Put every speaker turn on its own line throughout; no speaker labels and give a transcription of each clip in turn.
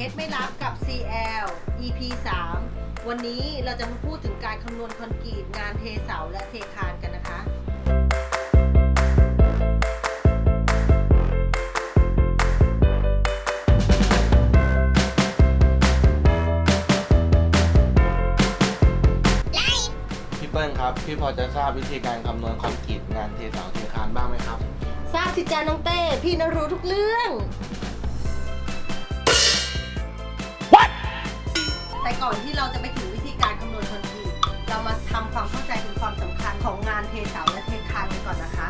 เคสไม่รับกับ CL EP 3 วันนี้เราจะมาพูดถึงการคำนวณคอนกรีตงานเทเสาและเทคานกันนะคะ
พี่เปิ้ลครับ พี่พอจะทราบวิธีการคำนวณคอนกรีตงานเทเสาเทคานบ้างไหมครับ
ทราบสิจ้าน้องเต้ พี่นะรู้ทุกเรื่อง อนที่เราจะไปถึงวิธีการคำนวณคอนกรีตเรามาทำความเข้าใจถึงความสำคัญของงานเทเสาและเทคานกันก่อนนะคะ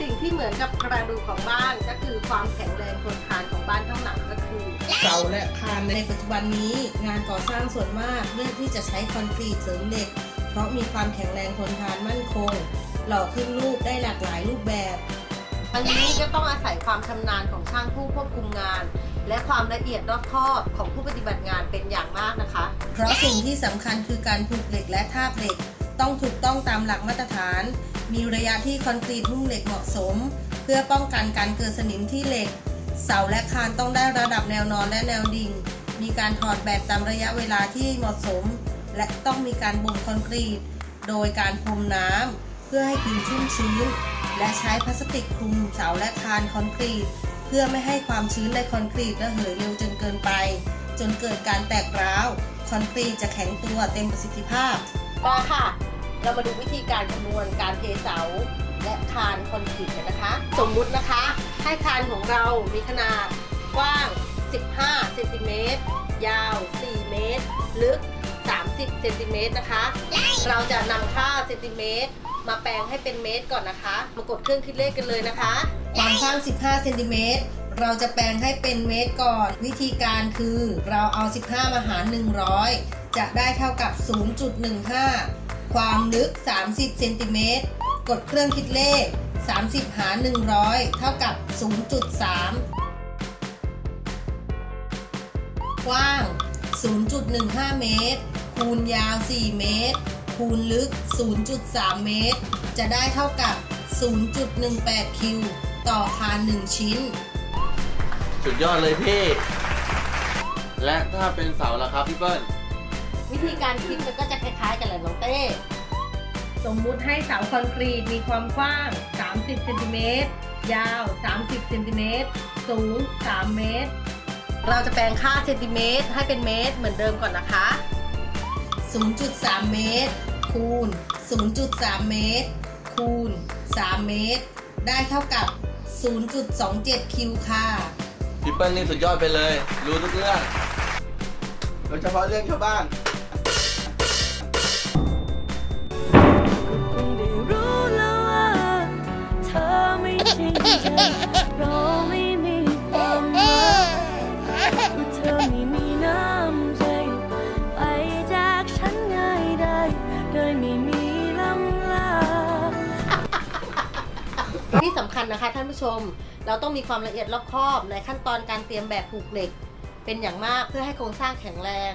สิ่งที่เหมือนกับกระดูกของบ้านก็คือความแข็งแรงทนทานของบ้านข้างหลังก็คือ เสาและคานในปัจจุบันนี้ งานก่อสร้างส่วนมากเลือกที่จะใช้คอนกรีตเสริมเหล็ก เพราะมีความแข็งแรงทนทานมั่นคง หล่อขึ้นรูปได้หลากหลายรูปแบบ อันนี้ก็ต้องอาศัยความชำนาญของช่างผู้ควบคุมงาน และความละเอียดรอบคอบของผู้ปฏิบัติงานเป็นอย่างมากนะคะ เพราะสิ่งที่สำคัญคือการผูกเหล็กและทาบเหล็ก ต้องถูกต้องตามหลักมาตรฐาน มีระยะที่คอนกรีตหุ้มเหล็กเหมาะสม เพื่อป้องกันการเกิดสนิมที่เหล็ก เสาและคานต้องได้ระดับแนวนอนและแนวดิ่ง มีการถอดแบบตามระยะเวลาที่เหมาะสม และต้องมีการบ่มคอนกรีต โดยการพรมน้ำเพื่อให้พื้นชุ่มชื้นและใช้พลาสติกคลุมเสาและคานคอนกรีต เพื่อไม่ให้ความชื้นในคอนกรีตระเหยเร็วจนเกินไป จนเกิดการแตกร้าวคอนกรีตจะแข็งตัวเต็มประสิทธิภาพมาค่ะ เรามาดูวิธีการคำนวณการเทเสา และคานคอนกรีตกันนะคะ สมมุตินะคะ ให้คานของเรามีขนาดกว้าง 15 เซนติเมตร ยาว 4 เมตร ลึก 30เซนติเมตรนะคะ เราจะนำค่าเซนติเมตรมาแปลงให้เป็นเมตรก่อนนะคะ มากดเครื่องคิดเลขกันเลยนะคะ ความกว้าง 15เซนติเมตรเราจะแปลงให้เป็นเมตรก่อน วิธีการคือเราเอา 15 มาหาร 100 จะได้เท่ากับ 0.15 ความลึก 30เซนติเมตรกดเครื่องคิดเลข 30 หาร 100 เท่ากับ 0.3 กว้าง 0.15 เมตร คูณยาว 4 เมตร คูณลึก 0.3 เมตร จะได้เท่ากับ 0.18 คิว ต่อคาน1ชิ้น
สุดยอดเลยพี่ และถ้าเป็นเสาล่ะครับพี่เปิ้ล
วิธีการคิดมันก็จะคล้ายๆกันแหละน้องเต้ สมมุติให้เสาคอนกรีตมีความกว้าง 30 เซนติเมตร ยาว 30 เซนติเมตร สูง 3 เมตร เราจะแปลงค่าเซนติเมตรให้เป็นเมตรเหมือนเดิมก่อนนะคะ 0.3 เมตร คูณ 0.3 เมตร คูณ 3 เมตร ได้เท่ากับ 0.27 คิวค่ะ
พี่เปิ้ลนี่สุดยอดไปเลย รู้ทุกเรื่อง โดยเฉพาะเรื่องชาวบ้าน
ที่สำคัญนะคะท่านผู้ชม เราต้องมีความละเอียดรอบคอบในขั้นตอนการเตรียมแบบผูกเหล็ก เป็นอย่างมากเพื่อให้โครงสร้างแข็งแรง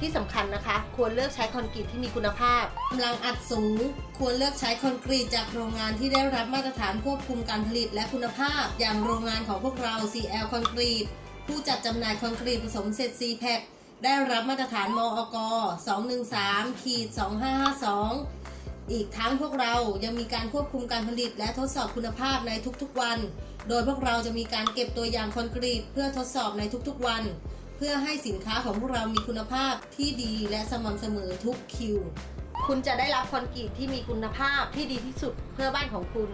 ที่สำคัญนะคะ ควรเลือกใช้คอนกรีตที่มีคุณภาพกำลังอัดสูง ควรเลือกใช้คอนกรีตจากโรงงานที่ได้รับมาตรฐานควบคุมการผลิตและคุณภาพ อย่างโรงงานของพวกเรา CL คอนกรีตผู้จัดจำหน่ายคอนกรีตผสมเสร็จ c p a c ได้รับมาตรฐานมอก 213 ขีด 2552 อีกทั้งพวกเรายังมีการควบคุมการผลิตและทดสอบคุณภาพในทุกๆวัน โดยพวกเราจะมีการเก็บตัวอย่างคอนกรีตเพื่อทดสอบในทุกๆวัน เพื่อให้สินค้าของพวกเรามีคุณภาพที่ดีและสม่ำเสมอทุกคิว คุณจะได้รับคอนกรีตที่มีคุณภาพที่ดีที่สุดเพื่อบ้านของคุณ